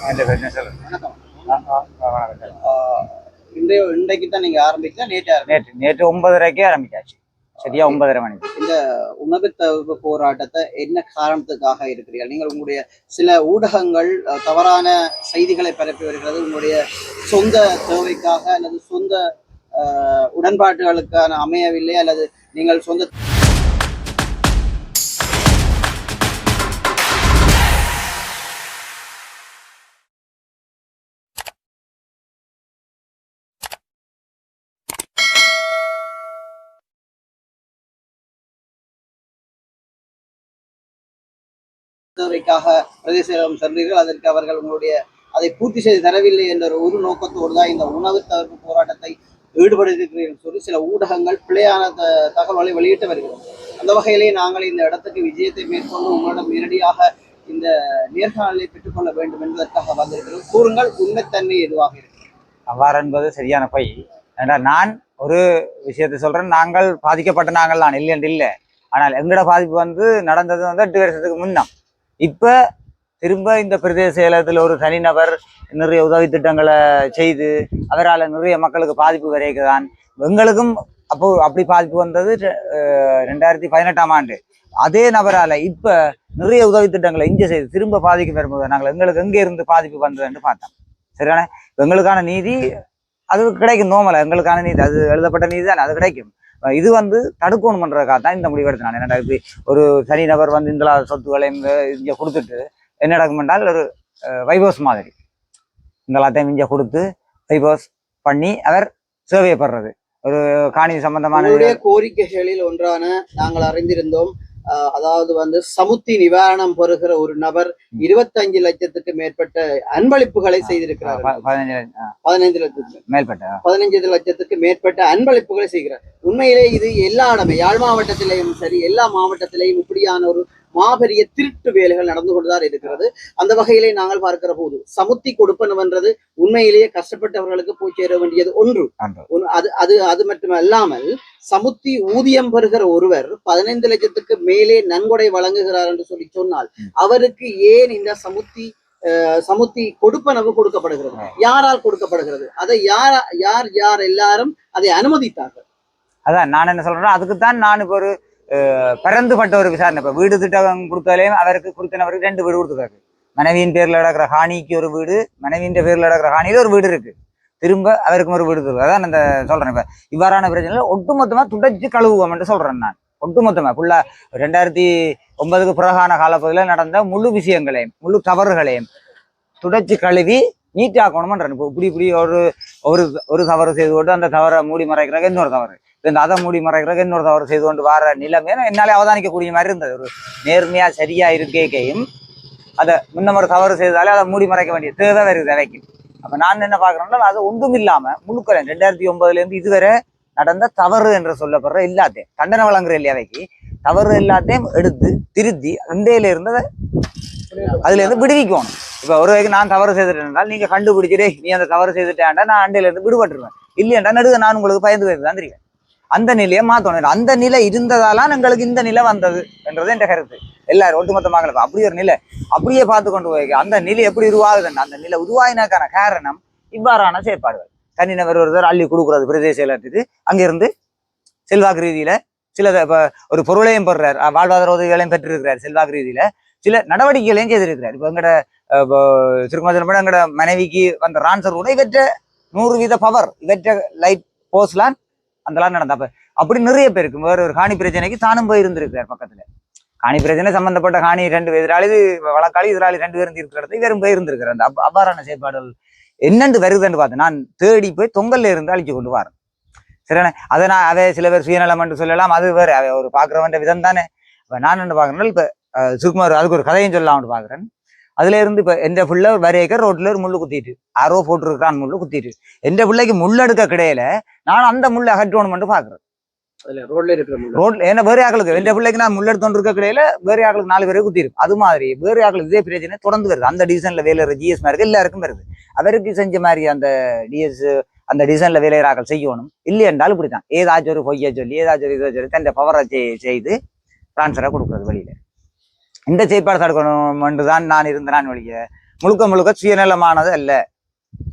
வணக்கம் வணக்கம். சார். ஆஹ் இன்றைய இன்றைக்கு தான் நீங்க ஆரம்பிச்சா? நேற்று? நேற்று நேற்று ஒன்பதரைக்கே ஆரம்பிச்சாச்சு. சரியா ஒன்பதரை மணிக்கு இந்த உணவு தவிர்ப்பு போராட்டத்தை என்ன காரணத்துக்காக இருக்கிறீர்கள்? நீங்கள் உங்களுடைய சில ஊடகங்கள் தவறான செய்திகளை பரப்பி வருகிறது. உங்களுடைய சொந்த தேவைக்காக அல்லது சொந்த உடன்பாடுகளுக்கான அமையவில்லை அல்லது நீங்கள் சொந்த துறைக்காக பிரதேச செயலகம் சென்றீர்கள் அதற்கு அவர்கள் உங்களுடைய அதை பூர்த்தி செய்து தரவில்லை என்ற ஒரு நோக்கத்தோடு தான் இந்த உணவு தவிர்ப்பு போராட்டத்தை ஈடுபடுத்திருக்கிறீர்கள் சொல்லி சில ஊடகங்கள் பிழையான த- தகவல்களை வெளியிட்டு வருகிறோம் அந்த வகையிலே நாங்கள் இந்த இடத்துக்கு விஜயத்தை மேற்கொண்டு உங்களிடம் நேரடியாக இந்த நேர்காணலை பெற்றுக்கொள்ள வேண்டும் என்பதற்காக வந்திருக்கிறோம். கூறுங்கள் உண்மைத்தன்மை எதுவாக இருக்கு அவ்வாறு என்பது சரியான பொய். ஏன்னா நான் ஒரு விஷயத்தை சொல்றேன் நாங்கள் பாதிக்கப்பட்ட நாங்கள் நான் இல்லை என்று இல்லை. ஆனால் எங்களோட பாதிப்பு வந்து நடந்தது வந்து எட்டு வருஷத்துக்கு முன்னம். இப்போ திரும்ப இந்த பிரதேச செயலகத்தில் ஒரு தனிநபர் நிறைய உதவி திட்டங்களை செய்து அவரால் நிறைய மக்களுக்கு பாதிப்பு வரைக்குதான் எங்களுக்கும் அப்போ அப்படி பாதிப்பு வந்தது ரெண்டாயிரத்தி பதினெட்டாம் ஆண்டு. அதே நபரால் இப்போ நிறைய உதவி திட்டங்களை இங்கே செய்து திரும்ப பாதிக்க வரும்போது நாங்கள் எங்களுக்கு எங்கே இருந்து பாதிப்பு வந்ததுன்னு பார்த்தோம். சரியான எங்களுக்கான நீதி அது கிடைக்கும் நோமலை எங்களுக்கான நீதி அது எழுதப்பட்ட நீதி தான் அது கிடைக்கும். இது வந்து தடுக்கணுமன்றதுக்காக தான் இந்த முடிவு எடுத்தாங்க என்னடா இப்படி ஒரு தனிநபர் வந்து இந்த சொத்துக்களை இங்க இங்கே கொடுத்துட்டு என்ன டாக்குமெண்டால் ஒரு வைபோஸ் மாதிரி. இந்த எல்லாத்தையும் இங்கே கொடுத்து வைபோஸ் பண்ணி அவர் சேவையப்படுறது ஒரு காணி சம்பந்தமான கோரிக்கைகளில் ஒன்றான நாங்கள் அறிந்திருந்தோம். அதாவது வந்து சமுத்தி நிவாரணம் பெறுகிற ஒரு நபர் இருபத்தஞ்சு லட்சத்துக்கு மேற்பட்ட அன்பளிப்புகளை செய்திருக்கிறார். பதினஞ்சு லட்சத்துக்கு. மேல்பட்ட பதினைஞ்சு லட்சத்துக்கு மேற்பட்ட அன்பளிப்புகளை செய்கிறார். உண்மையிலே இது எல்லா இடமே யாழ் மாவட்டத்திலேயும் சரி எல்லா மாவட்டத்திலேயும் இப்படியான ஒரு மாபெரிய திருட்டு வேலைகள் நடந்து கொண்டுதான் இருக்கிறது. அந்த வகையிலே நாங்கள் பார்க்கிற போது சமுத்தி கொடுப்பனவென்றது உண்மையிலேயே கஷ்டப்பட்டவர்களுக்கு போய் சேர வேண்டியது ஒன்று. அது அது அது மட்டுமல்லாமல் சமுத்தி ஊதியம் பெறுகிற ஒருவர் பதினைந்து லட்சத்துக்கு மேலே நன்கொடை வழங்குகிறார் என்று சொல்லி சொன்னால். அவருக்கு ஏன் இந்த சமுத்தி சமுத்தி கொடுப்பனவு கொடுக்கப்படுகிறது? யாரால் கொடுக்கப்படுகிறது? அதை யார் யார் யார் எல்லாரும் அதை அனுமதித்தார்கள்? அதான் நான் என்ன சொல்றேன்னா அதுக்கு தான் நான் இப்போ ஒரு பிறந்து பரந்துபட்ட ஒரு விசாரணை. இப்போ வீடு திட்டம் கொடுத்தாலேயும் அவருக்கு கொடுத்தனவருக்கு ரெண்டு வீடு கொடுத்துருக்காரு. மனைவியின் பேர்ல நடக்கிற ஹானிக்கு ஒரு வீடு மனைவியின் பேர்ல நடக்கிற ஹானியில் ஒரு வீடு இருக்கு. திரும்ப அவருக்கும் ஒரு வீடு இருக்கு அதான் இந்த சொல்கிறேன் இப்போ இவ்வாறான பிரச்சனை ஒட்டுமொத்தமாக துடைச்சி கழுவுவோம்னு சொல்றேன் நான். ஒட்டுமொத்தமா. ஃபுல்லா ரெண்டாயிரத்தி ஒன்பதுக்கு பிறகான காலப்பகுதியில் நடந்த முழு விஷயங்களையும் முழு தவறுகளையும் துடைச்சி கழுவி நீட்டாக்கணுமன்றேன். இப்போ இப்படி இப்படி ஒரு ஒரு ஒரு தவறு செய்து கொண்டு அந்த தவறை மூடி மறைக்கிறாங்க. இன்னொரு தவறு. இந்த அதை மூடி மறைக்கிறாங்க இன்னொரு தவறு செய்து கொண்டு வர நிலைமை என்னாலே அவதானிக்கக்கூடிய மாதிரி இருந்தது. ஒரு நேர்மையா சரியா இருக்கையும் அதை முன்னம் ஒரு தவறு செய்தாலே அதை மூடி மறைக்க வேண்டிய தேவை வருது அவைக்கு அப்ப நான் என்ன பார்க்குறேன்னா அது ஒன்றும் இல்லாமல் முழுக்கலை ரெண்டாயிரத்தி ஒன்பதுல இருந்து இதுவரை நடந்த தவறு என்று சொல்லப்படுற எல்லாத்தையும் தண்டனை வழங்குற இல்லையா அவைக்கு தவறு எல்லாத்தையும் எடுத்து திருத்தி அண்டையில இருந்ததை அதுல இருந்து விடுவிக்கணும். இப்ப ஒரு வரைக்கும் நான் தவறு செய்துட்டேன் நீங்க கண்டுபிடிச்சிட்டே நீ அந்த தவறு செய்துட்டேன்டா நான் அண்டையில இருந்து விடுபட்டுருவேன். இல்லையாண்டா நடுக நான் உங்களுக்கு பயந்து போயிட்டு தான் தெரியும் அந்த நிலையை மாற்றணும் அந்த நிலை இருந்ததாலாம் எங்களுக்கு இந்த நிலை வந்தது என்றது என்ற கருத்து. எல்லாரும் ஒட்டுமொத்தமாக அப்படி ஒரு நிலை அப்படியே பார்த்து கொண்டு போய் அந்த நிலை எப்படி உருவாகுதுன்னு அந்த நிலை உருவாயினாக்கான காரணம் இவ்வாறான செயற்பாடுகள். தனிநபர் ஒருத்தர் அள்ளி கொடுக்குறது பிரதேச செயலகத்துக்கு அங்கிருந்து செல்வாக்கு ரீதியில சில இப்போ ஒரு பொருளையும் பெறுறார். வாழ்வாதார உதவிகளையும் பெற்றிருக்கிறார் செல்வாக்கு ரீதியில. சில நடவடிக்கைகளையும் செய்திருக்கிறார். இப்போ எங்கட திருமணம் எங்கட மனைவிக்கு வந்த ரான்சர் கூட இவற்ற நூறு வீத பவர் இவற்ற லைட் போஸ்ட்லாம் அந்தலாம் நடந்த அப்ப அப்படி நிறைய பேருக்கு வேற ஒரு காணி பிரச்சனைக்கு தானும் போய் இருந்திருக்கார் பக்கத்துல. காணி பிரச்சனை சம்பந்தப்பட்ட காணி ரெண்டு எதிராளி வழக்காளி எதிராளி ரெண்டு பேரும் இருக்கிற இடத்துல இவரும் போய் இருந்திருக்கிறார். அந்த அவ்வாறான செயற்பாடுகள் என்னென்று வருதுன்னு பார்த்து நான் தேடி போய் தொங்கல்ல இருந்து அழிச்சு கொண்டு வரேன். சரிண்ணே அதை நான் அவை சில பேர் சுயநலம் என்று சொல்லலாம். அது வேற அவை ஒரு பார்க்குறவன்ற விதம் தானே. இப்போ நான் என்ன பார்க்குறேன்னா இப்போ சுகுமார் அதுக்கு ஒரு கதையும் சொல்லலாம்னு பார்க்குறேன். அதுல இருந்து இப்போ எந்த புள்ள வரையக்க ரோட்ல ஒரு முள்ளு குத்திட்டு ஆரோ போட்டிருக்கான் முள்ளு குத்திட்டு. எந்த பிள்ளைக்கு முள்ளெடுக்க கிடையில நான் அந்த முள்ளை அகற்றணும்னு பார்க்குறேன். அதுல ரோட்ல இருக்கிற. ரோட்ல ஏன்னா வேற ஆக்களுக்கு எந்த பிள்ளைக்கு நான் முள்ளெடுத்து இருக்க கிடையில வேற ஆக்களுக்கு நாலு பேருக்கு குத்திருக்கு அது மாதிரி வேற ஆக்களுக்கு இதே பிரச்சனை தொடர்ந்து வருது. அந்த டிசைன்ல வேலை ஜிஎஸ் மாதிரி எல்லாருக்கும் வருது. அவருக்கு செஞ்ச மாதிரி அந்த டிஎஸ் அந்த டிசைன்ல வேலையராக்கள் செய்யணும். இல்லை என்றாலும் இப்படித்தான். ஏதாச்சும் ஒரு பொய்ய சொல்லி ஏதாச்சும் ஒரு இதை சொல்லி தன் பவரை செய்து ட்ரான்ஸ்ஃபரை கொடுக்குறது வெளியில இந்த செயற்பாடு தடுக்கணும் என்று தான் நான் இருந்தேன் ஒழிய முழுக்க முழுக்க சுயநலமானது அல்ல.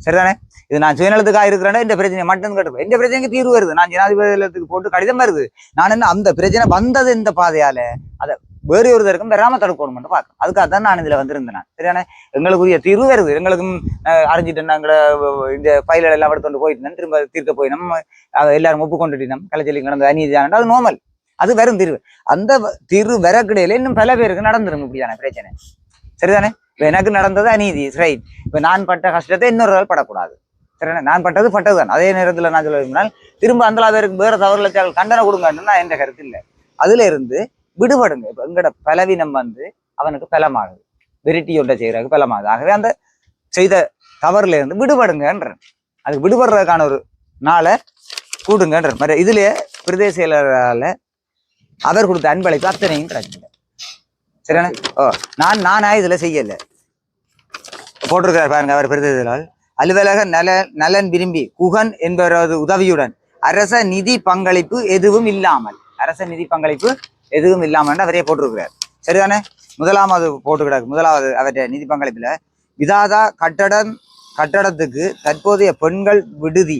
சரிதானே? இது நான் சுயநலத்துக்காக இருக்கிறேன்னா இந்த பிரச்சனை மட்டும் கேட்டு இந்த பிரச்சனைக்கு தீர்வு வருது. நான் ஜனாதிபதியத்துக்கு போட்டு கடிதம் வருது. நான் என்ன அந்த பிரச்சனை வந்தது இந்த பாதையால? அதை வேறு ஒருத்தருக்கும் பெறாம தடுக்கணும்னு பார்க்கணும். அதுக்காக தான் நான் இதுல வந்திருந்தேன் நான். எங்களுக்குரிய தீர்வு வருது. எங்களுக்கும் அஹ், நாங்கள இந்த பயில எல்லாம் எடுத்து கொண்டு போயிட்டு திரும்ப தீர்க்க போய் நம்ம எல்லாரும் ஒப்புக்கொண்டுட்டினோம். கலைச்சலி நடந்த அநீதியான அது நோமல் அது வெறும் தீர்வு. அந்த தீர்வு வரக்கிடையில இன்னும் பல பேருக்கு நடந்துரும் இப்படியான பிரச்சனை. சரிதானே? இப்போ எனக்கு நடந்தது அநீதி ரைட் இப்போ நான் பட்ட கஷ்டத்தை இன்னொரு ஆள் படக்கூடாது. சரிதானே? நான் பட்டது பட்டதுதான். அதே நேரத்தில் நான் சொல்ல விரும்பினால் திரும்ப அந்த பேருக்கு வேறு தவறுல கண்டனை கொடுங்கன்னு நான் எந்த கருத்து இல்லை அதுல இருந்து விடுபடுங்க. இப்போ எங்கட பலவீனம் வந்து அவனுக்கு பலமாகுது. வெரைட்டி ஒன்றை செய்யறதுக்கு பலமாகுது. ஆகவே அந்த செய்த தவறுல இருந்து விடுபடுங்கன்றேன். அதுக்கு விடுபடுறதுக்கான ஒரு நாளை கூடுங்கன்ற மாதிரி இதுலயே பிரதேச செயலரால அவர் கொடுத்த அன்பளிப்பு அத்தனையும் கிடைச்சிല്ല சரியான ஓ நான் நானா இதுல செய்யல. போட்டிருக்கிறார் பாருங்க அவர் பிரதேச அலுவலக நல நலன் விரும்பி குகன் என்பவரது உதவியுடன் அரச நிதி பங்களிப்பு எதுவும் இல்லாமல் அரச நிதி பங்களிப்பு எதுவும் இல்லாமல் அவரே போட்டிருக்கிறார். சரிதானே? முதலாவது போட்டு கிடக்கு. முதலாவது அவருடைய நிதி பங்களிப்புல விதாதா கட்டடம் கட்டடத்துக்கு தற்போதைய பெண்கள் விடுதி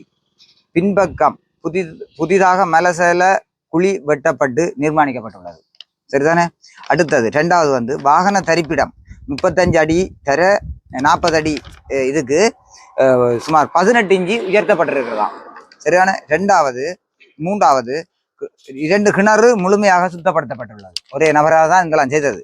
பின்பக்கம் புதி புதிதாக மலசல குழி வெட்டப்பட்டு நிர்மாணிக்கப்பட்டுள்ளது. சரிதானே? அடுத்தது ரெண்டாவது வந்து வாகன தரிப்பிடம். முப்பத்தஞ்சு அடி தர நாற்பது அடி இதுக்கு சுமார் பதினெட்டு இஞ்சி உயர்த்தப்பட்டிருக்கிறதாம். சரிதானே? ரெண்டாவது மூன்றாவது இரண்டு கிணறு முழுமையாக சுத்தப்படுத்தப்பட்டுள்ளது. ஒரே நபராக தான் இதெல்லாம் செய்தது.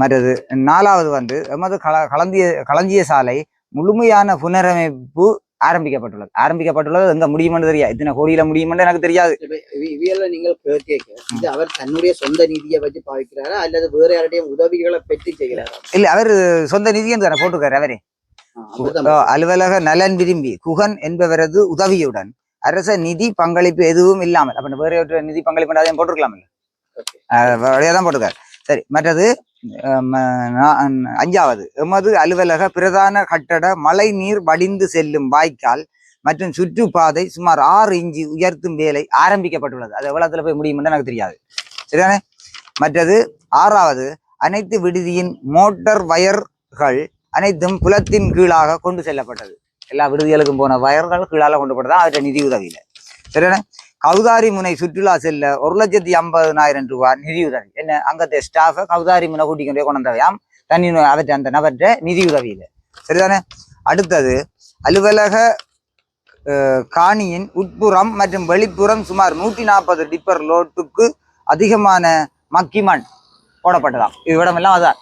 மற்றது நாலாவது வந்து எமது கல களஞ்சிய களஞ்சிய சாலை முழுமையான புனரமைப்பு ஆரம்பிக்கப்பட்டுள்ளது. ஆரம்பிக்கப்பட்டுள்ளது எங்க முடியுமென்னு தெரியாது. இத்தனை கோடியில முடியுமென்னு எனக்கு தெரியாது. இப்ப இவி- இவியல்ல நீங்கள் கேட்க இது அவர் தன்னுடைய சொந்த நிதியை வச்சு பாவிக்கிறாரா? அல்லது வேற யாருடைய உதவிகளை பெற்று செய்கிறாரா? இல்ல அவர் சொந்த நிதியம் தானே போட்டிருக்காரு அவரே. அலுவலக நலன் விரும்பி குகன் என்பவரது உதவியுடன் அரச நிதி பங்களிப்பு எதுவும் இல்லாமல் அப்ப வேற நிதி பங்களிப்பு அதையும் போட்டிருக்கலாம் Okay. வழியா தான் போட்டிருக்காரு. சரி மற்றது அஞ்சாவது. எமது அலுவலக பிரதான கட்டட மழை நீர் வடிந்து செல்லும் வாய்க்கால் மற்றும் சுற்றுப்பாதை சுமார் ஆறு இன்ச்சு உயர்த்தும் வேலை ஆரம்பிக்கப்பட்டுள்ளது. அது எவ்வளவுல போய் முடியும்னு எனக்கு தெரியாது. சரிதானே? மற்றது ஆறாவது அனைத்து விடுதியின் மோட்டார் வயர்கள் அனைத்தும் புலத்தின் கீழாக கொண்டு செல்லப்பட்டது. எல்லா விடுதிகளுக்கும் போன வயர்கள் கீழால கொண்டு போட்டதா அவற்றை நிதி உதவியில. சரிதானே? கவுதாரி முனை சுற்றுலா செல்ல ஒரு லட்சத்தி ஐம்பதனாயிரம் ரூபாய் நிதி உதவி என்ன? அங்கத்தை ஸ்டாஃபை கவுதாரி முனை கூட்டிக்கொண்டே கொண்டவையாம் தண்ணி தனி அவற்றை அந்த நபற்ற நிதி சரிதானே? அடுத்தது அலுவலக காணியின் உட்புறம் மற்றும் வெளிப்புறம் சுமார் நூற்றி நாற்பது டிப்பர் லோட்டுக்கு அதிகமான மக்கி மண் போடப்பட்டதாம். இது இடமெல்லாம் அதான்.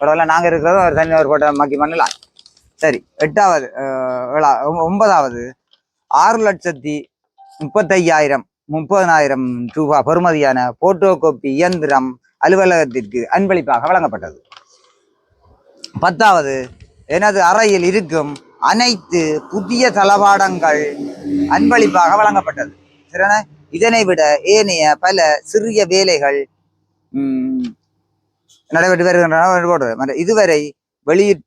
இடமெல்லாம் நாங்கள் இருக்கிறதும் ஒரு தனி ஒரு போட்ட மக்கி மண்ணெல்லாம் சரி எட்டாவது ஒன்பதாவது ஆறு லட்சத்தி முப்பத்தையாயிரம் முப்பதனாயிரம் ரூபாய் பெறுமதியான போட்டோ கோப்பி இயந்திரம் அலுவலகத்திற்கு அன்பளிப்பாக வழங்கப்பட்டது. பத்தாவது எனது அறையில் இருக்கும் அனைத்து புதிய தளபாடங்கள் அன்பளிப்பாக வழங்கப்பட்டது. சரியான இதனை விட ஏனைய பல சிறிய வேலைகள் நடைபெற்று வருகின்றன. மற்ற இதுவரை வெளியிட்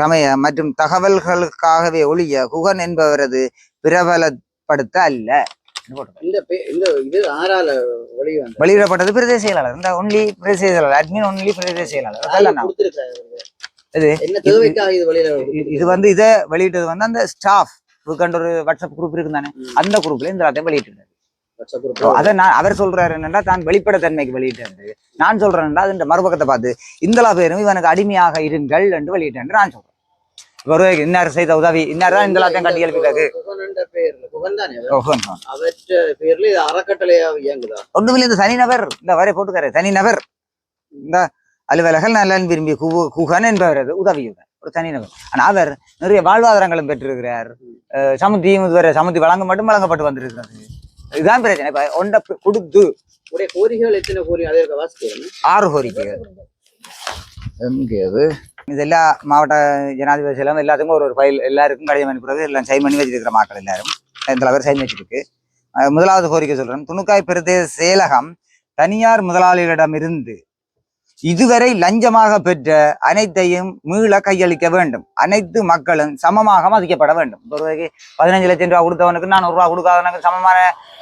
கமைய மற்றும் தகவல்களுக்காகவே ஒழிய குகன் என்பவரது பிரபலப்படுத்த அல்ல. வெளியிடப்பட்டது பிரதேச செயலாளர். இந்த ஒன்லி பிரதேச செயலாளர் அட்மின் ஒன்லி பிரதேச செயலாளர். அதெல்லாம் இது வந்து இதை வெளியிட்டது வந்து அந்த ஸ்டாஃப் கண்ட ஒரு வாட்ஸ்அப் குரூப் இருக்கு தானே. அந்த குரூப்ல இந்த எல்லாத்தையும் வெளியிட்டு அதை நான் அவர் சொல்றாரு என்னன்னா தான் வெளிப்படைத்தன்மைக்கு வெளியிட்டாரு. நான் சொல்றேன்டா அது மறுபக்கத்தை பார்த்து இந்தலா பேரும் இவனுக்கு அடிமையாக இருங்கள் என்று வெளியிட்டேன் நான் சொல்றேன். ஒரு இன்னார் செய்த உதவி இன்னார் தான் இந்த எல்லாத்தையும் கட்டி எழுப்பிட்டாரு. ஒன்றுமில்லை இந்த தனிநபர். இந்த வரை போட்டுக்காரு தனிநபர். இந்த அலுவலர்கள் நலன் விரும்பி கு- குகன் என்பவரது உதவியுடன் ஒரு தனிநபர். ஆனா அவர் நிறைய வாழ்வாதாரங்களும் பெற்றிருக்கிறார். அஹ் சமுத்தியும் இதுவரை சமுத்தி வழங்க மட்டும் வழங்கப்பட்டு வந்திருக்கிறது. இதுதான் பிரச்சனை. இப்ப ஒன்றை கொடுத்து. உடைய கோரிக்கைகள் எத்தனை கோரி அதை இருக்க வாசிக்கிறேன் ஆறு கோரிக்கைகள். எங்கே அது? இது எல்லா மாவட்ட ஜனாதிபதி செல்லம் எல்லாத்துக்கும் ஒரு ஒரு ஃபைல் எல்லாருக்கும் கடிதம் அனுப்புறது எல்லாம் சைன் பண்ணி வச்சிருக்கிற மக்கள் எல்லாரும். இந்த பேர் சைன் வச்சிருக்கு. முதலாவது கோரிக்கை சொல்றேன். துணுக்காய் பிரதேச செயலகம் தனியார் முதலாளிகளிடமிருந்து இதுவரை லஞ்சமாக பெற்ற அனைத்தையும் மீள கையளிக்க வேண்டும். அனைத்து மக்களும் சமமாக மதிக்கப்பட வேண்டும். இப்ப பதினஞ்சு லட்சம் ரூபா கொடுத்தவனுக்கு நான் ஒரு ரூபா கொடுக்காதவனுக்கு சமமான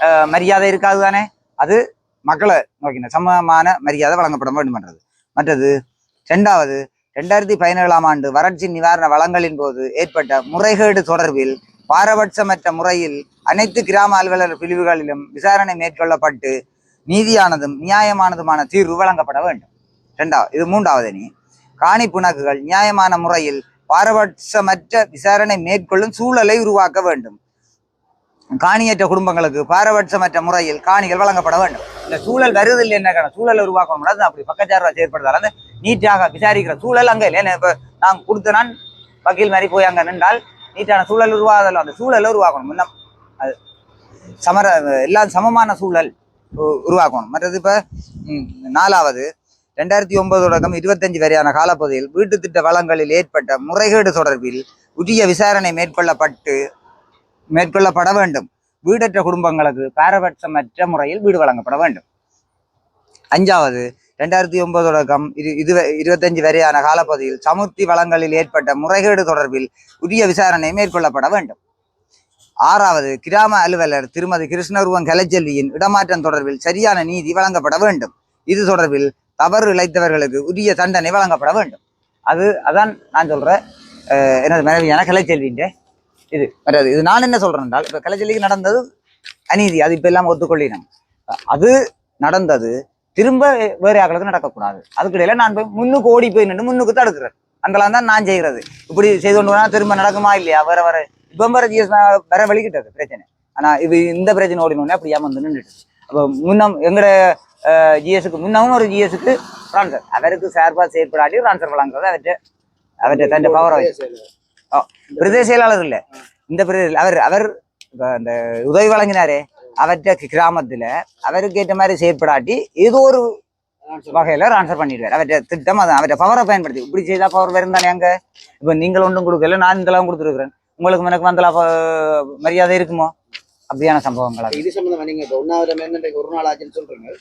அஹ், மரியாதை இருக்காது தானே? அது மக்களை நோக்கின சமமான மரியாதை வழங்கப்பட வேண்டும் என்றது. மற்றது ரெண்டாவது ரெண்டாயிரத்தி பதினேழாம் ஆண்டு வறட்சி நிவாரண வளங்களின் போது ஏற்பட்ட முறைகேடு தொடர்பில் பாரபட்சமற்ற முறையில் அனைத்து கிராம அலுவலர் பிரிவுகளிலும் விசாரணை மேற்கொள்ளப்பட்டு நீதியானதும் நியாயமானதுமான தீர்வு வழங்கப்பட வேண்டும். ரெண்டாவது இது மூன்றாவது அணி காணி புணக்குகள் நியாயமான முறையில் பாரபட்சமற்ற விசாரணை மேற்கொள்ளும் சூழலை உருவாக்க வேண்டும். காணியற்ற குடும்பங்களுக்கு பாரபட்சமற்ற முறையில் காணிகள் வழங்கப்பட வேண்டும். இந்த சூழல் வருதில்லை என்ன சூழலை உருவாக்கணும் அது அப்படி பக்கச்சார்பா செயற்படுதால் அந்த நீட்டாக விசாரிக்கிற சூழல் அங்கே இல்லை. இப்போ நான் கொடுத்த நான் வக்கீல் மாதிரி போய் அங்கே நின்றால் நீட்டான சூழல் உருவாதல் அந்த சூழலை உருவாக்கணும். இன்னும் அது சமர எல்லாம் சமமான சூழல் உ- உருவாக்கணும். மற்றது இப்போ நாலாவது ரெண்டாயிரத்தி ஒன்பது தொடக்கம் இருபத்தஞ்சு வரையான காலப்பகுதியில் வீட்டு திட்ட வளங்களில் ஏற்பட்ட முறைகேடு தொடர்பில் உரிய விசாரணை மேற்கொள்ளப்பட்டு மேற்கொள்ளப்பட வேண்டும். வீடற்ற குடும்பங்களுக்கு பாரபட்சமற்ற முறையில் வீடு வழங்கப்பட வேண்டும். அஞ்சாவது ரெண்டாயிரத்தி ஒன்பது தொடக்கம் இரு இது இருபத்தஞ்சு வரையான காலப்பகுதியில் சமுர்த்தி வளங்களில் ஏற்பட்ட முறைகேடு தொடர்பில் உரிய விசாரணை மேற்கொள்ளப்பட வேண்டும். ஆறாவது கிராம அலுவலர் திருமதி கிருஷ்ணருவன் கலைச்செல்வியின் இடமாற்றம் தொடர்பில் சரியான நீதி வழங்கப்பட வேண்டும். இது தொடர்பில் தவறு இழைத்தவர்களுக்கு உரிய தண்டனை வழங்கப்பட வேண்டும். அது அதான் நான் சொல்றேன் அஹ், எனது மனைவியான கலைச்செல்வின்ற இது வராது இது நான் என்ன சொல்கிறேன் என்றால் இப்ப கலைச்செல்விக்கு நடந்தது அநீதி அது இப்ப எல்லாம் ஒத்துக்கொள்ளினோம் அது நடந்தது திரும்ப வேறு ஆக்களுக்கு நடக்கக்கூடாது. அதுக்கிடையில நான் போய் முன்னுக்கு ஓடி போய் நின்று முன்னுக்கு தடுக்கிறேன். அந்தலாம் தான் நான் செய்கிறது. இப்படி செய்து கொண்டு போனா திரும்ப நடக்குமா இல்லையா? வேற வர இப்போ வர ஜிஎஸ் வேற வெளிக்கிட்டது பிரச்சனை. ஆனா இது இந்த பிரச்சனை ஓடினோடனே அப்படி ஏமாந்து நின்றுட்டு. அப்போ முன்னம் எங்கட ஜிஎஸ்க்கு முன்னவும் ஒரு ஜிஎஸ்க்கு ட்ரான்ஸ்ஃபர் அவருக்கு சார்பாக செயற்படாட்டி ட்ரான்ஸ்ஃபர் வழங்குறது அவர்கிட்ட அவர்கிட்ட தன் பவரை வச்சு. பிரதேச செயலாளர் இல்ல. இந்த பிரதேச அவர் அவர் அந்த உதவி வழங்கினாரே. அவர்கிட்ட கிராமத்துல அவருக்கு ஏற்ற மாதிரி செயற்படாட்டி ஏதோ ஒரு வகையில ஆன்சர் பண்ணிடுவார். அவற்றை திட்டம் அதான். அவற்றை பவரை பயன்படுத்தி. இப்படி செய்தா பவர் வரும் தானே அங்கே? இப்ப நீங்கள் ஒன்றும் கொடுக்கல நான் இதெல்லாம் கொடுத்துருக்குறேன். உங்களுக்கு எனக்கு வந்தலாம் மரியாதை இருக்குமோ? அப்படியான சம்பவங்கள் இது சம்பந்தமா நீங்க உண்ணாவிரம் என்ன ஒரு நாள் ஆச்சுன்னு சொல்றீங்க?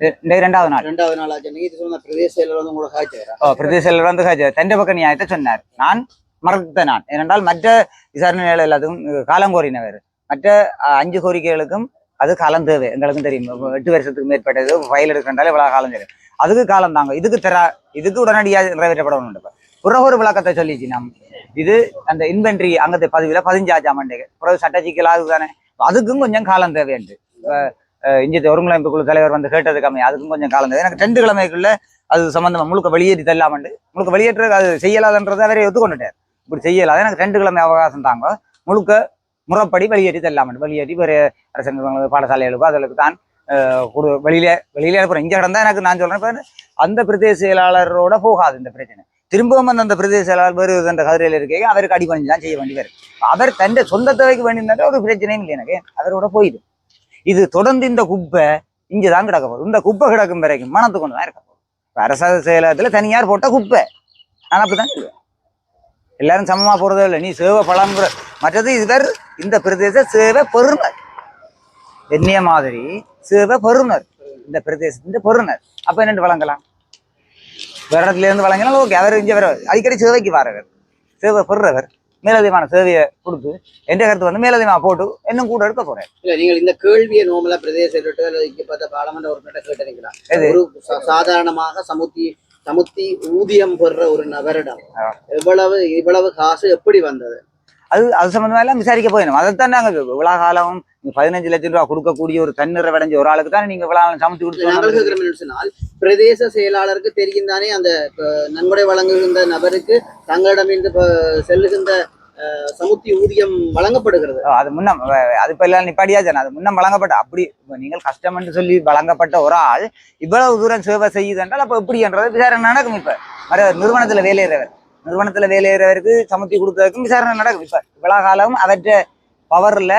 ரெ- இந்த இரண்டாவது நாள். ரெண்டாவது நாள் ஆச்சு. இது சொன்ன பிரதேச செயலர் வந்து உங்களோட காய்ச்சாரா ஓ பிரதேச செயலர் வந்து ஹஜ- தண்ட பக்க நியாயத்தை சொன்னார். நான் மறுத்த நான் ஏனென்றால் மற்ற விசாரணைகள் எல்லாத்துக்கும் காலம் கோரினவர். மற்ற அஞ்சு கோரிக்கைகளுக்கும் அது காலம் தேவை. எங்களுக்கும் தெரியும். எட்டு வருஷத்துக்கு மேற்பட்டது ஃபைல் எடுக்கின்றாலே இவ்வளவு காலம் தெரியும் அதுக்கு காலம் தாங்க. இதுக்கு தரா இதுக்கு உடனடியாக நிறைவேற்றப்படணும் இப்ப. பிறகு ஒரு விளக்கத்தை சொல்லிச்சு நாம். இது அந்த இன்வென்ட்ரி அங்கத்தை பதிவில் பதிஞ்சாச்சா மண்டே பிறகு சட்ட தானே அதுக்கும் கொஞ்சம் காலம் தேவையுண்டு. இங்கே ஒருங்கிணைப்பு குழு தலைவர் வந்து கேட்டதுக்கு அமைய அதுக்கும் கொஞ்சம் காலம் தேவை. எனக்கு ரெண்டு கிழமைக்குள்ள அது சம்பந்தமா முழுக்க வெளியேறி தள்ளாமண்டு முழுக்க வெளியேற்ற அது செய்யலாதுன்றதை அவரே ஒத்துக்கொண்டுட்டார் இப்படி செய்யலாது. எனக்கு ரெண்டு கிழமை அவகாசம் தாங்க. முழுக்க முறைப்படி வெளியேற்றி தள்ளாமண்டு. வெளியேற்றி வேறு அரசாங்க பாடசாலைகளுக்கு அதுகளுக்கு தான் வெளியில வெளியில அனுப்புறேன். இங்கே கிடந்தா எனக்கு நான் சொல்றேன் அந்த பிரதேச செயலாளரோட போகாது இந்த பிரச்சனை. திரும்பவும் வந்து அந்த பிரதேச செயலாளர் வருவதுன்ற கதிரையில் இருக்கே அவருக்கு அடிபணிஞ்சு தான் செய்ய வேண்டியவர் அவர் தன் சொந்த தேவைக்கு வேண்டியிருந்தா ஒரு பிரச்சனையும் இல்லை எனக்கு. அவரோட போயிடும் இது தொடர்ந்து இந்த குப்பை இங்கே தான் கிடக்க போகுது. இந்த குப்பை கிடக்கும் வரைக்கும் மனத்து கொண்டு தான் இருக்க போகுது. இப்ப அரசாங்க செயலகத்தில் தனியார் போட்ட குப்பை. நான் அப்படிதான் சொல்லுவேன் எல்லாரும் சமமா போறதே இல்லை. நீ சேவை பலங்கிற மற்றது இவர் இந்த பிரதேச சேவை பெறுநர். என்னைய மாதிரி சேவை பெறுநர். இந்த பிரதேசத்தின் பெறுநர். அப்ப என்னென்று வழங்கலாம்? வேற இடத்துல இருந்து வழங்கினால் ஓகே அவர் இங்கே வர அடிக்கடி சேவைக்கு வரவர். சேவை பெறுறவர். மேலதிகமான சேவையை கொடுத்து எந்த கருத்து வந்து மேலதிகமாக போட்டு இன்னும் கூட எடுக்க போறேன். இல்ல நீங்கள் இந்த கேள்வியை நோமலா பிரதேச இங்க பார்த்த பாராளுமன்ற உறுப்பினர் கேட்டிருக்கலாம்? ஒரு சாதாரணமாக சமுத்தி சமுத்தி ஊதியம் பெறுற ஒரு நபரிடம். எவ்வளவு இவ்வளவு காசு எப்படி வந்தது? அது அது சம்பந்தமா எல்லாம் விசாரிக்க போயிடும் அதைத்தான் நாங்க விழா காலம் பதினஞ்சு லட்சம் ரூபா கொடுக்கக்கூடிய ஒரு தன்னிறை அடைஞ்ச ஒரு ஆளுக்கு தான் நீங்க விழா சமைச்சு நாங்கள் கொடுத்து பிரதேச செயலாளருக்கு தெரியும் தானே அந்த நன்கொடை வழங்குகின்ற நபருக்கு தங்களிடமிருந்து செல்லுகின்ற அஹ், சமுத்தி ஊதியம் வழங்கப்படுகிறது. அது முன்னம் அது இப்ப எல்லாம் நிப்பாடியாச்சு அது முன்னம் வழங்கப்பட்ட அப்படி நீங்கள் கஷ்டம் என்று சொல்லி வழங்கப்பட்ட ஒரு ஆள் இவ்வளவு தூரம் சேவை செய்யுது என்றால் அப்ப எப்படின்றது விசாரணை நடக்கும் இப்ப. மறு நிறுவனத்துல வேலையிறவர். நிறுவனத்துல வேலையிறவருக்கு சமுத்தி கொடுத்ததுக்கும் விசாரணை நடக்கும். இப்ப விழா காலம் அவற்ற பவர்ல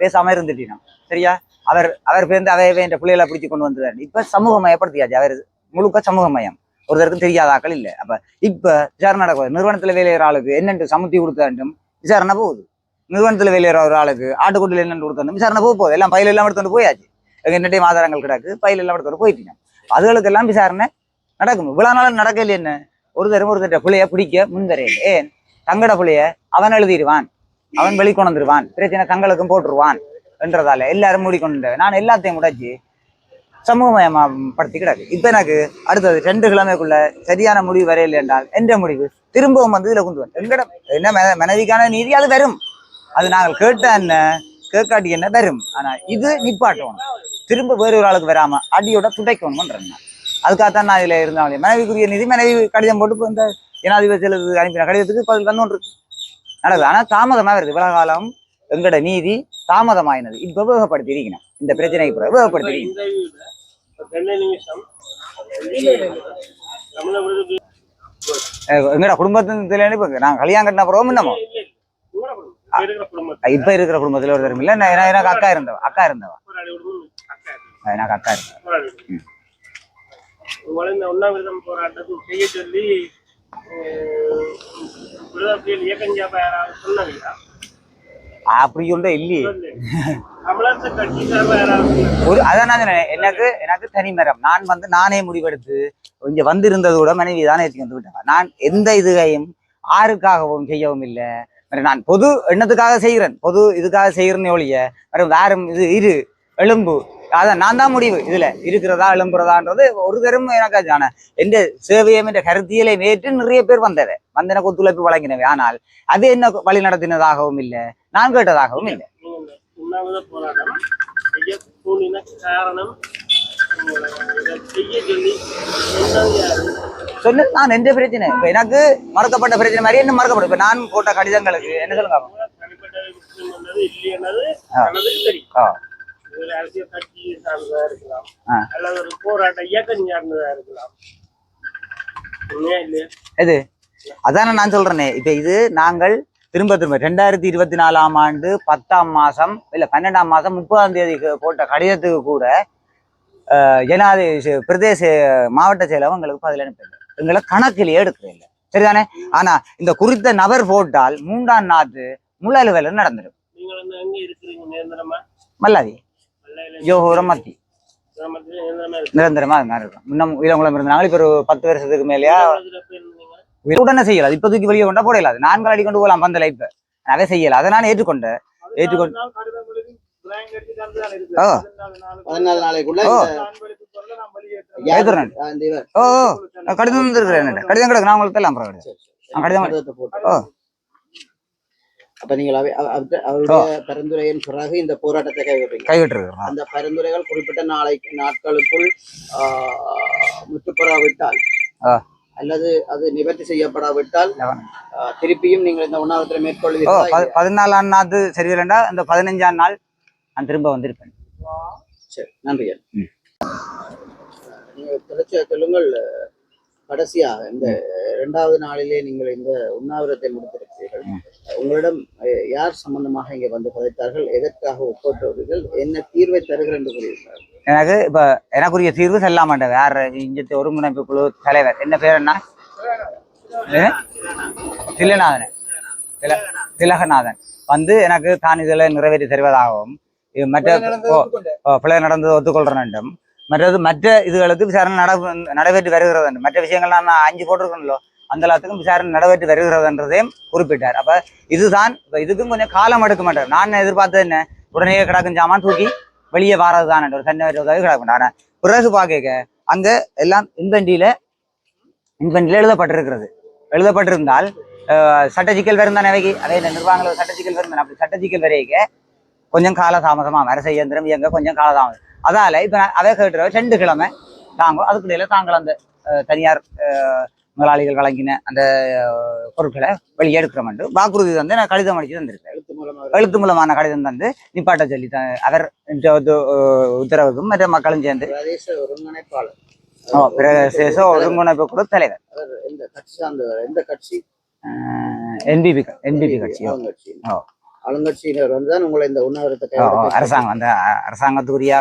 பேசாம இருந்துட்டீங்க. சரியா? அவர் அவர் பேருந்து அவை என்ற பிள்ளைகளை பிடிச்சு கொண்டு வந்துட்டாரு இப்ப சமூகமயப்படுத்தியாச்சு. அவர் முழுக்க சமூக மயம் ஒருத்தருக்கும் தெரியாத ஆக்கள் இல்லை. அப்ப இப்ப விசாரணை நடக்கும் நிறுவனத்துல வேலையிற ஆளுக்கு என்னென்று சமுத்தி கொடுத்தாண்டும் விசாரணை போகுது. நிறுவனத்துல வேலையிற ஒரு ஆளுக்கு ஆட்டுக்குட்டியில் என்னென்று கொடுத்தாண்டும் விசாரணை போக போகுது. எல்லாம் பயில் எல்லாம் எடுத்துட்டு போயாச்சு. எங்க என்னட்டையும் ஆதாரங்கள் கிடக்கு. பயில் எல்லாம் எடுத்துட்டு போயிட்டீங்க. அதுகளுக்கெல்லாம் விசாரணை நடக்கும். இவ்வளவு நாள் நடக்கல என்ன? ஒரு தரம் ஒரு தட்ட பிள்ளைய பிடிக்க முன்வரையில் ஏன்? தங்கட பிள்ளைய அவன் எழுதிடுவான். அவன் வெளிக்கொணந்துருவான் பிரச்சனை தங்களுக்கும் போட்டுருவான். என்றதால எல்லாரும் மூடிக்கொண்டு நான் எல்லாத்தையும் முடைச்சு சமூகமயமாப்படுத்தி கிடக்கு. இப்ப எனக்கு அடுத்தது ரெண்டு கிழமைக்குள்ள சரியான முடிவு வரையில் என்றால் என்ற முடிவு திரும்பவும் வந்து இதுல கொண்டு வந்தேன். எங்கட என்ன மனைவிக்கான நீதி அது வரும். அது நாங்கள் கேட்ட என்ன கேட்காட்டி என்ன வரும். ஆனா இது நிப்பாட்டணும். திரும்ப வேறு ஒரு ஆளுக்கு வராம அடியோட துடைக்கணும்ன்றேன் அதுக்காகத்தான் நான் இதுல இருந்தாலும் மனைவிக்குரிய நிதி மனைவி கடிதம் போட்டு இந்த ஜனாதிபதி அனுப்பின கடிதத்துக்கு பதில் வந்து ஒன்று நடக்குது. ஆனா தாமதமா வருது இவ்வளோ காலம் எங்கட நீதி தாமதமாயினது இப்ப வேகப்படுத்தி இருக்கணும் இந்த பிரச்சனைக்கு பிறகு வேகப்படுத்தி இருக்கணும். இந்த இதுல ஒரு ரெண்டு நிமிஷம் தமிழ விடுதலை அஹ் எங்கட குடும்பத்துல இப்ப கல்யாணம் கட்டின பிறகு குடும்பத்தை இப்ப இருக்கிற குடும்பத்துல ஒருத்தரும் இல்ல நான் எனக்கு- அக்கா இருந்தவ அக்கா இருந்தவா எனக்கு அக்கா இருந்தவா அப்படி சொல்ற இல்லையே? ஒரு அதான் நான். எனக்கு எனக்கு தனிமரம் நான் வந்து நானே முடிவெடுத்து இங்க வந்திருந்தது கூட மனைவி தானே வந்து விட்டாங்க நான் எந்த இதுகையும் ஆருக்காகவும் செய்யவும் இல்லை நான் பொது எண்ணத்துக்காக செய்கிறேன் பொது இதுக்காக செய்கிறேன்னு ஒழிய வேற வேற இது இரு எலும்பு அதான் நான் தான் முடிவு. இதுல இருக்கிறதா எழும்புறதான்றது ஒரு தரும் எனக்கு ஆன எந்த சேவையும் என்ற கருத்தியலை ஏற்று நிறைய பேர் வந்தவை வந்து எனக்கு ஒத்துழைப்பு வழங்கினவை. ஆனால் அது என்ன வழி நடத்தினதாகவும் இல்லை. நான் கேட்டதாகவும் இல்லை. சொன்னது நான் எந்த பிரச்சனை இப்ப எனக்கு மறக்கப்பட்ட பிரச்சனை மாதிரி என்ன மறக்கப்படும் இப்ப நான் போட்ட கடிதங்களுக்கு என்ன சொல்லுங்க அரசியல் கட்சி சார்ந்ததா இருக்கலாம். அல்லது ஒரு போராட்ட இயக்கம் சார்ந்ததா இருக்கலாம். உண்மையா இல்லையா? எது? அதானே நான் சொல்றேனே. இப்ப இது நாங்கள் திரும்ப திரும்ப ரெண்டாயிரத்தி இருபத்தி நாலாம் ஆண்டு பத்தாம் மாசம் இல்ல பன்னெண்டாம் மாசம் முப்பதாம் தேதிக்கு போட்ட கடிதத்துக்கு கூட ஜனாதிபதி பிரதேச மாவட்ட செயலகம் எங்களுக்கு பதில் அனுப்பல எங்களை கணக்கிலேயே எடுக்கிறது இல்லை சரிதானே? ஆனா இந்த குறித்த நபர் போட்டால் மூன்றாம் நாத்து முள் அலுவலர் நடந்துடும். மல்லாதி. கிராமத்துல நிரந்தரமா அது மாதிரி இருக்கும். இன்னும் உயிரங்குளம் இருந்தாங்க இப்ப ஒரு பத்து வருஷத்துக்கு மேலேயா உடனே செய்யலாம் இப்ப தூக்கி வெளியே கொண்டா போடலாது நான்கு அடி கொண்டு போகலாம் பந்தல இப்ப அதை செய்யல. அதை நான் ஏற்றுக்கொண்டேன். ஏற்றுக்கொண்டு. ஓ. பதினாலு நாள் பதினாலு நாளைக்குள்ள ஓ. கடிதம் வந்துருக்கிறேன் கடிதம் கிடக்கு. நான் உங்களுக்கு எல்லாம். ஆ, கடிதம். ஓ. அப்ப நீங்கள் அவருடைய பரிந்துரையின் பிறகு இந்த போராட்டத்தை கைவிட்டுருக்கிறோம். அந்த பரிந்துரைகள் குறிப்பிட்ட நாளைக்கு நாட்களுக்குள் முற்றுப்பெறாவிட்டால். அல்லது அது நிவர்த்தி செய்யப்படாவிட்டால் திருப்பியும் நீங்கள் இந்த உண்ணாவிரத்தை மேற்கொள்வீர்களா பதி- பதினாலாம் நாள் சரி இல்லைண்டா இந்த பதினஞ்சாம் நாள் நான் திரும்ப வந்திருப்பேன். சரி நன்றி ம். நீங்க தொடர்ச்சியா சொல்லுங்கள் கடைசியாக இந்த இரண்டாவது நாளிலே நீங்கள் இந்த உண்ணாவிரத்தை முடித்திருக்கிறீர்கள். உங்களிடம் யார் சம்பந்தமாக இங்கே வந்து கதைத்தார்கள் எதற்காக ஒப்பற்றவர்கள் என்ன தீர்வை தருகிறேன் என்று கூறியிருக்கிறார்கள் எனக்கு இப்ப எனக்குரிய தீர்வு செல்ல மாட்டேன் வேற இங்க ஒருங்கிணைப்பு குழு தலைவர். என்ன பேர் என்ன ஏ? திலநாதன் தில திலகநாதன். வந்து எனக்கு தான் இதில் நிறைவேற்றி தருவதாகவும் மற்ற பிழை நடந்தது ஒத்துக்கொள்றேன் வேண்டும் மற்றது மற்ற இதுகளுக்கு விசாரணை நட நடைபெற்று வருகிறது என்று மற்ற விஷயங்கள்லாம் நான் அஞ்சு போட்டிருக்கேன்லோ அந்த எல்லாத்துக்கும் விசாரணை நடைபெற்று வருகிறதுன்றதையும் குறிப்பிட்டார். அப்ப இதுதான் இப்ப இதுக்கும் கொஞ்சம் காலம் எடுக்க மாட்டார் நான் எதிர்பார்த்தது என்ன? உடனே கிடக்கும் சாமான் தூக்கி வெளியே வாரது தான் ஒரு தன்னை உதவி கிடக்க பிறகு பார்க்க அங்க எல்லாம் இன்வெண்டியில இன்வெண்டியில எழுதப்பட்டிருக்கிறது. எழுதப்பட்டிருந்தால் சட்ட சிக்கல் வரும் தானே அவைக்கு? அதே இந்த நிர்வாகங்கள் சட்ட சிக்கல் வரும் அப்படி சட்ட சிக்கல் வரைக்க கொஞ்சம் காலதாமதமா அரசு இயந்திரம் இயங்க கொஞ்சம் காலதாமதம். அதால இப்ப நான் அதை கேட்டுற ரெண்டு கிழமை தாங்க அதுக்கு இடையில தாங்கள் அந்த தனியார் முதலாளிகள் வழங்கின அந்த பொருட்களை வெளியே எடுக்கிறோம் என்று. வாக்குறுதி தந்து நான் கடிதம் அடிச்சு தந்திருக்கேன் எழுத்து மூலமான கடிதம் தந்து நிப்பாட்ட சொல்லி த- அவர் உத்தரவுக்கும் மற்ற மக்களும் சேர்ந்து. பிரதேச ஒருங்கிணைப்பு குழு தலைவர். எந்த கட்சி என்பிபி என்பிபி கட்சி? ஓ. ஆளுங்கட்சியினர் வந்து தான் உங்களை இந்த உண்ணாவிரத்தை அரசாங்கம் அந்த அரசாங்கத்துக்குரிய